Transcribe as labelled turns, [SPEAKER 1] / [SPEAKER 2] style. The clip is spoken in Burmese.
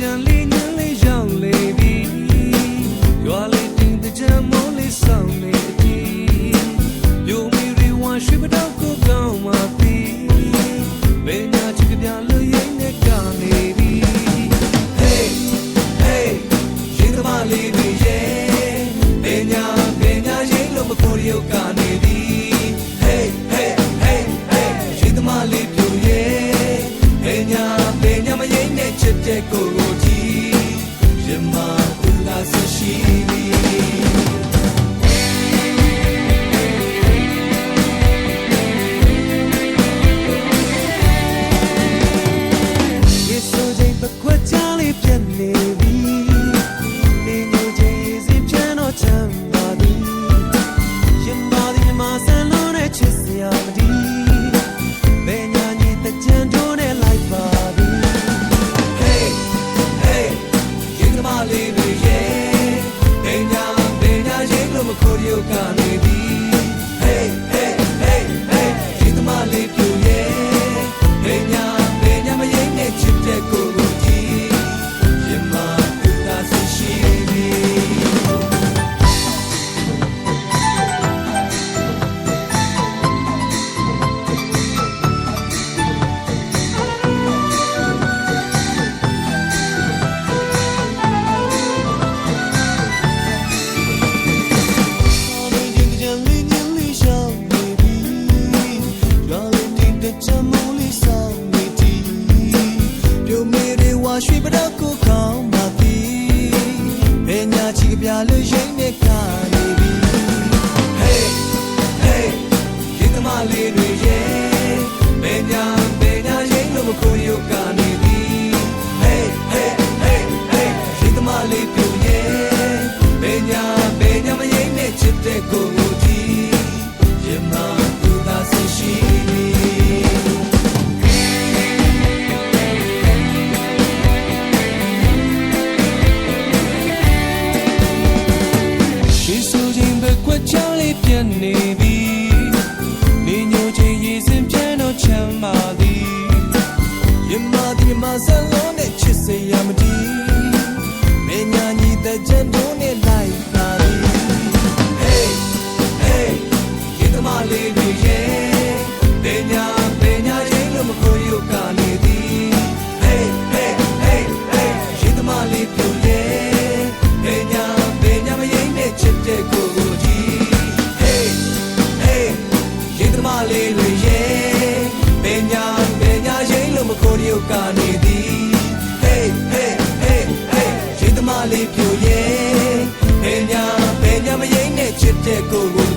[SPEAKER 1] Canlı နေသည် Hey hey hey hey ရေသမားလေးပြူရဲ့ဘယ်ညာဘယ်ညာမရင်နဲ့ချစ်တဲ့ကိုကိုကြီးရမသူလာဆရှိ audio can't be ရင်နဲ့ကနေပြီ Hey hey ရေကမလေးတွေရဲ့မညာမညာရင်လို့မကိုရုပ်က ခွက်ချောင်းလေးပြတ်နေပြီနေညိုချင်းရေစင်ပြန်တော့ချမ်းသာသည်မြမဒီမဆန်လုံးနဲ့ချစ်စရာမတည်မညာညီတဲ့ကြံတို့နဲ့ လေးတွေရဲ့ပညာပညာရင်းလို့မကိုရုပ်ကနေသည် Hey hey hey hey ရေသမားလေးပြိုရဲ့ပညာပညာမရင်းနဲ့ချစ်တဲ့ကိုကို